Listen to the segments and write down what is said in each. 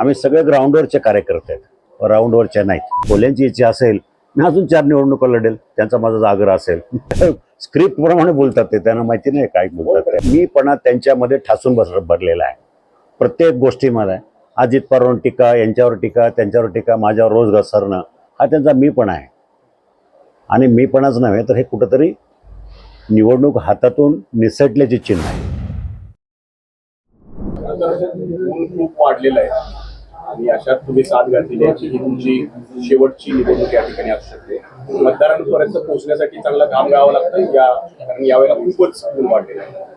आम्ही सगळे ग्राउंडवरचे कार्यकर्ते आहेत. राऊंडवरचे नाहीत. कोल्यांची इच्छा असेल मी अजून चार निवडणुका लढेल त्यांचा माझा आग्रह असेल. स्क्रिप्ट प्रमाणे बोलतात ते त्यांना माहिती नाही काय बोलतात ते. मी पण त्यांच्यामध्ये ठासून बस भरलेला आहे. प्रत्येक गोष्टीमध्ये. अजित पवार टीका यांच्यावर टीका त्यांच्यावर टीका माझ्यावर रोज घसरणं हा त्यांचा मी पण आहे. आणि मीपणाच नव्हे तर हे कुठंतरी निवडणूक हातातून निसटल्याचे चिन्ह आहे. आणि अशात तुम्ही साथ घातलेली आहे की ही तुमची शेवटची निवडणूक या ठिकाणी असू शकते. मतदारांपर्यंत पोहोचण्यासाठी चांगलं काम करावं लागतं. या कारण यावेळेला खूपच ऊन वाढलेलं आहे.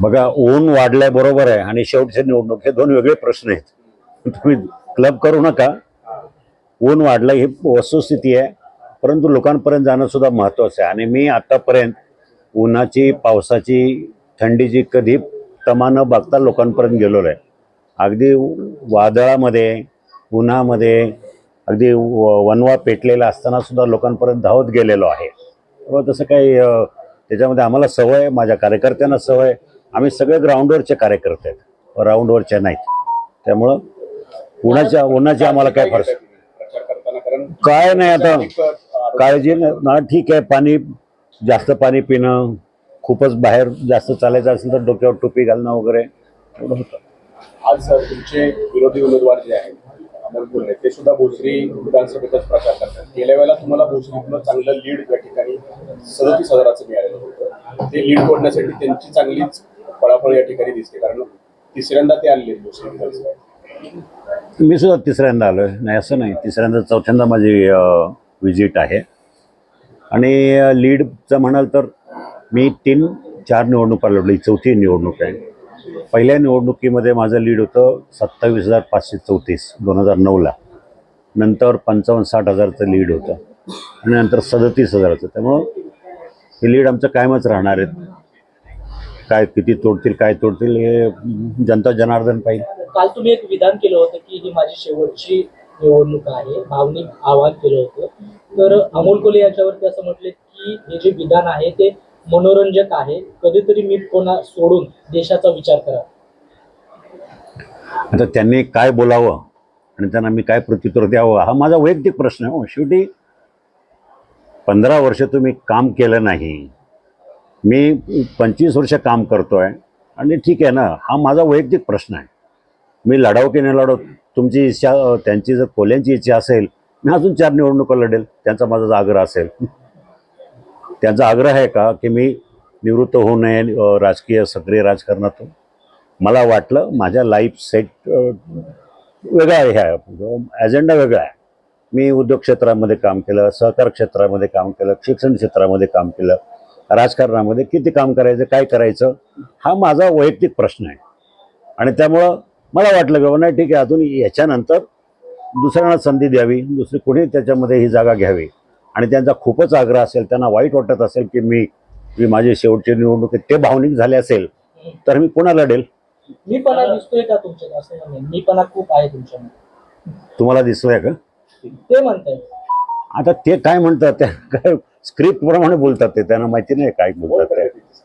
बघा ऊन वाढलंय बरोबर आहे आणि शेवटची निवडणूक हे दोन वेगळे प्रश्न आहेत. तुम्ही क्लब करू नका. ऊन वाढलं ही वस्तुस्थिती आहे. परंतु लोकांपर्यंत जाणं सुद्धा महत्त्वाचं आहे. आणि मी आतापर्यंत उन्हाची पावसाची थंडीची कधी तमा न बघता लोकांपर्यंत गेलेलो आहे अगदी वादळामध्ये उन्हामध्ये अगदी व- वनवा पेटलेला असताना सुद्धा लोकांपर्यंत धावत गेलेलो आहे. त्यामुळे तसं काही त्याच्यामध्ये आम्हाला सवय माझ्या कार्यकर्त्यांना सवय. आम्ही सगळे ग्राउंडवरचे कार्यकर्ते आहेत. राऊंडवरचे नाहीत. त्यामुळं उन्हाच्या उन्हाची आम्हाला काय फरक काय नाही आता. काळजी ना ठीक आहे. पाणी जास्त पाणी पिणं खूपच बाहेर जास्त चालायचं असेल तर डोक्यावर टोपी घालणं वगैरे एवढं होतं. आज तुमचे विरोधी उमेदवार जे आहेत अमोल ते सुद्धा भोसरी विधानसभेतच प्रचार करतात. गेल्या वेळेला तुम्हाला भोसरीतलं चांगलं लीड या ठिकाणी सदतीस हजाराचं मिळालेलं होतं ते लीड तोडण्यासाठी त्यांची चांगलीच पळापळ या ठिकाणी दिसते. कारण तिसऱ्यांदा ते आलेले आहेत भोसरी विधानसभा मी सुद्धा तिसऱ्यांदा आलो आहे नाही असं नाही. तिसऱ्यांदा चौथ्यांदा माझी विजिट आहे. आणि लीडचं म्हणाल तर मी तीन चार निवडणुका लढली चौथी निवडणूक आहे. पहिल्या निवडणुकीमध्ये माझं लीड होतं सत्तावीस हजार पाचशे चौतीस दोन हजार नऊला. नंतर पंचावन्न साठ हजारचं लीड होतं. आणि नंतर सदतीस हजाराचं. त्यामुळं हे लीड आमचं कायमच राहणार आहेत. काय किती तोडतील काय तोडतील हे जनता जनार्दन पाहिजे काल तुम्ही एक विधान केलं होतं की ही माझी शेवटची निवडणूक आहे. भावनिक आवाहन केलं होतं. तर अमोल कोले याच्यावरती असं म्हटले की हे जे विधान आहे ते मनोरंजक आहे. कधीतरी मी कोणा सोडून देशाचा विचार करा आता त्यांनी काय बोलावं आणि त्यांना मी काय प्रत्युत्तर द्यावं हा माझा वैयक्तिक प्रश्न आहे हो. शेवटी पंधरा वर्ष तुम्ही काम केलं नाही. मी पंचवीस वर्ष काम करतो आहे आणि ठीक आहे ना हा माझा वैयक्तिक प्रश्न आहे. मी लढाव की नाही लढव तुमची इच्छा त्यांची जर कोल्यांची इच्छा असेल मी अजून चार निवडणुका लढेल त्यांचा माझा आग्रह असेल. त्यांचा आग्रह आहे का की मी निवृत्त होऊ नये राजकीय सक्रिय राजकारणातून? मला वाटलं माझ्या लाईफ सेट वेगळा आहे ह्या ॲजेंडा वेगळा आहे. मी उद्योग क्षेत्रामध्ये काम केलं सहकार क्षेत्रामध्ये काम केलं शिक्षण क्षेत्रामध्ये काम केलं राजकारणामध्ये किती काम करायचं काय करायचं हा माझा वैयक्तिक प्रश्न आहे. आणि त्यामुळं मला वाटलं की हो नाही ठीक आहे अजून याच्यानंतर दुसऱ्यांना संधी द्यावी दुसरी कोणी त्याच्यामध्ये ही जागा घ्यावी. आणि त्यांचा खूपच आग्रह असेल त्यांना वाईट वाटत असेल की मी मी माझी शेवटची निवडणूक आहे, ते भावनिक झाले असेल तर मी पुन्हा लढेल मी पणा दिसतोय का तुमच्यात असं मी पणा खूप आहे तुमच्यामध्ये. तुम्हाला दिसतंय का? ते म्हणताय. आता ते काय म्हणतात? त्या काय स्क्रिप्ट प्रमाणे बोलतात ते. त्यांना माहिती नाही काय बोलतात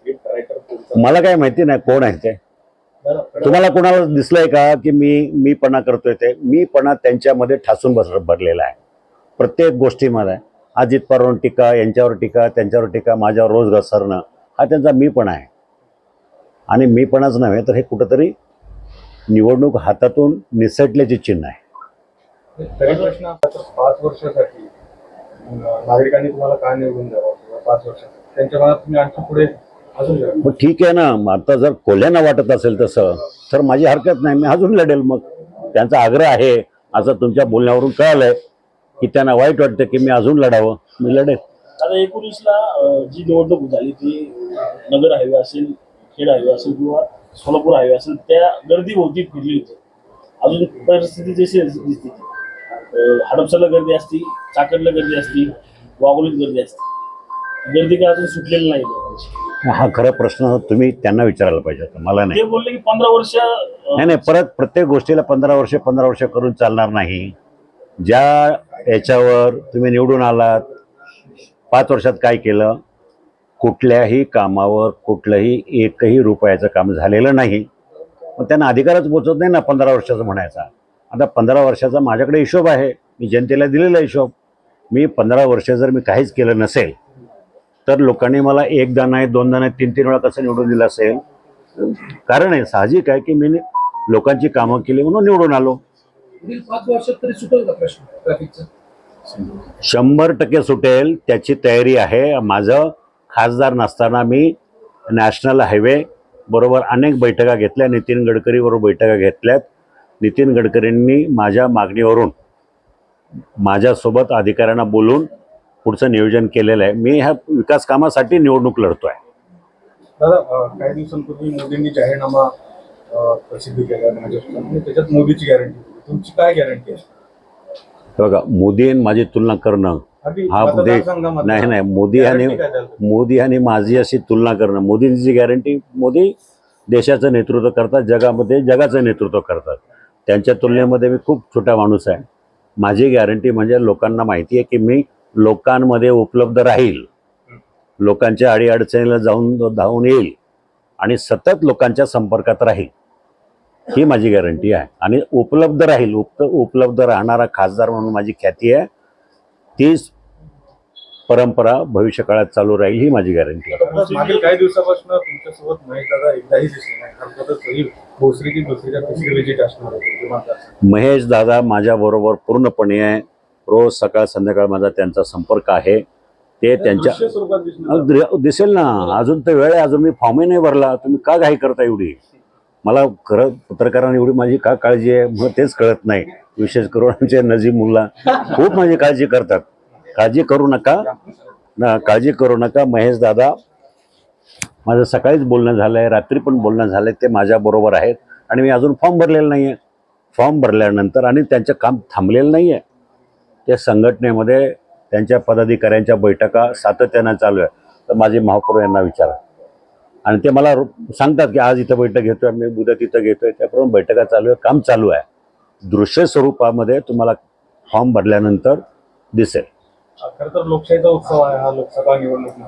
ते. मला काय माहिती नाही कोण आहे ते. तुम्हाला कोणाला दिसलंय का की मी मीपणा करतोय ते? मीपणा त्यांच्यामध्ये ठासून बस भरलेला आहे. प्रत्येक गोष्टीमध्ये. अजित पवार टीका यांच्यावर टीका त्यांच्यावर टीका माझ्यावर रोज घसरणं हा त्यांचा मीपणा आहे. आणि मीपणाच नव्हे तर हे कुठंतरी निवडणूक हातातून निसटल्याचे चिन्ह आहे. तरी प्रश्न पाच वर्षासाठी नागरिकांनी तुम्हाला का निवडून द्यावं? पाच वर्षासाठी? त्यांच्या मनात तुम्ही आणखी पुढे मग ठीक आहे ना मग आता जर कोल्यांना वाटत असेल तसं तर माझी हरकत नाही मी अजून लढेल मग. त्यांचा आग्रह आहे असं तुमच्या बोलण्यावरून कळालंय. की त्यांना वाईट वाटतं की मी अजून लढावं. मी लढेल. आता एकोणीसला जी निवडणूक झाली ती नगर हायवे असेल खेड हायवे असेल किंवा सोलापूर हायवे असेल त्या गर्दी भोवती फिरली होती. अजून परिस्थिती जशी दिसते. हडपसरला गर्दी असती चाकणला गर्दी असती वाघोलीत गर्दी असते. गर्दी काय अजून सुटलेली नाही. हा खरा प्रश्न तुम्ही त्यांना विचारायला पाहिजे होता. मला नाही. ते बोलले की पंधरा वर्ष नाही नाही परत प्रत्येक गोष्टीला पंधरा वर्ष पंधरा वर्ष करून चालणार नाही. ज्या याच्यावर तुम्ही निवडून आलात. पाच वर्षात काय केलं? कुठल्याही कामावर कुठलंही एकही रुपयाचं काम झालेलं नाही. मग त्यांना अधिकारच पोचत नाही ना पंधरा वर्षाचं म्हणायचा. आता पंधरा वर्षाचा माझ्याकडे हिशोब आहे. मी जनतेला दिलेला हिशोब. मी पंधरा वर्ष जर मी काहीच केलं नसेल तर लोकांनी मला एकदा नाही दोनदा नाही तीन तीन वेळा कसं निवडून दिलं असेल? कारण आहे साहजिक आहे की मी लोकांची कामं केली म्हणून निवडून आलो. पुढील पाच वर्षात तरी सुटेल का प्रश्न ट्रॅफिकचा शंभर टक्के सुटेल त्याची तयारी आहे. माझं खासदार नसताना मी नॅशनल हायवे बरोबर अनेक बैठका घेतल्या. नितीन गडकरीबरोबर बैठका घेतल्यात. नितीन गडकरींनी माझ्या मागणीवरून माझ्यासोबत अधिकाऱ्यांना बोलून पुढचं नियोजन केलेलं आहे. मी ह्या विकास कामासाठी निवडणूक लढतो आहे दादा काही दिवसांपूर्वी मोदींनी जाहीरनामा प्रसिद्ध केला त्याच्यात मोदीची गॅरंटी तुमची काय गॅरंटी आहे बघा मोदी आणि माझी तुलना करणं हा मतदारसंघामध्ये नाही नाही मोदी आणि? मोदी आणि माझी अशी तुलना करणं. मोदींची गॅरंटी मोदी देशाचं नेतृत्व करतात जगामध्ये जगाचं नेतृत्व करतात. त्यांच्या तुलनेमध्ये मी खूप छोटा माणूस आहे. माझी गॅरंटी म्हणजे लोकांना माहिती आहे की मी लोकांमध्ये उपलब्ध राहील. लोकांच्या अडीअडचणीला जाऊन धावून येईल आणि सतत लोकांच्या संपर्कात राहील. ही माझी गॅरंटी आहे. आणि उपलब्ध राहील उप उपलब्ध राहणारा खासदार म्हणून माझी ख्याती आहे. तीच परंपरा भविष्य काळात चालू राहील ही माझी गॅरंटी आहे. मागील काही दिवसापासून तुमच्यासोबत महेश दादा एकदाही दिसले. महेश दादा माझ्याबरोबर पूर्णपणे आहे रोज सकाळ संध्याकाळ माझा त्यांचा संपर्क आहे. ते त्यांच्या दिसेल ना. अजून तर वेळ आहे. अजून मी फॉर्मही नाही भरला. तुम्ही का घाई करता एवढी? मला खरं पत्रकारांना एवढी माझी का काळजी आहे? मग तेच कळत नाही. विशेष करून आमचे नजीब मुल्ला खूप माझी काळजी करतात. काळजी करू नका. ना काळजी करू नका. महेश दादा माझं सकाळीच बोलणं झालं आहे रात्री पण बोलणं झालं आहे ते माझ्याबरोबर आहेत. आणि मी अजून फॉर्म भरलेला नाही आहे फॉर्म भरल्यानंतर आणि त्यांचं काम थांबलेलं नाही आहे त्या संघटनेमध्ये त्यांच्या पदाधिकाऱ्यांच्या बैठका सातत्यानं चालू आहे. तर माझे महापौर यांना विचारा. आणि ते मला सांगतात की आज इथं बैठक घेतोय मी उद्या तिथं घेतोय. त्याप्रमाणे बैठका चालू आहे काम चालू आहे. दृश्य स्वरूपामध्ये तुम्हाला फॉर्म भरल्यानंतर दिसेल. खरं तर लोकशाहीचा उत्सव आहे हा लोकसभा निवडणूक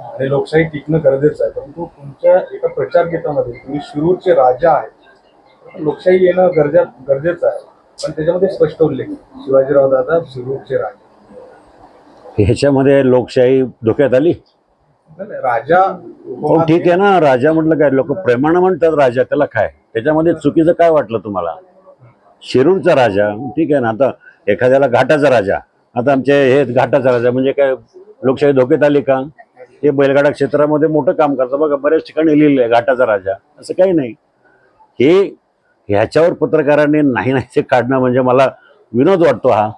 आणि लोकशाही टिकणं गरजेचं आहे परंतु तुमच्या एका प्रचार गीतामध्ये तुम्ही शिरूरचे राजा आहे. लोकशाही येणं गरजा गरजेचं आहे. पण त्याच्यामध्ये स्पष्ट उल्लेख. शिवाजीराव दादा शिरूरचे राजा. ह्याच्यामध्ये लोकशाही धोक्यात आली? राजा हो ठीक आहे? ना राजा म्हटलं काय लोक प्रेमानं म्हणतात राजा त्याला काय? त्याच्यामध्ये चुकीचं काय वाटलं तुम्हाला? शिरूरचा राजा ठीक आहे ना आता एखाद्याला घाटाचा राजा. आता आमचे हे घाटाचा राजा म्हणजे काय लोकशाही धोक्यात आली का? हे बैलगाडा क्षेत्रामध्ये मोठं काम करतं बघा बऱ्याच ठिकाणी लिहिलं आहे घाटाचा राजा. असं काही नाही. हे ह्याच्यावर पत्रकारांनी नाही नाही ते काढणं म्हणजे मला विनोद वाटतो हा.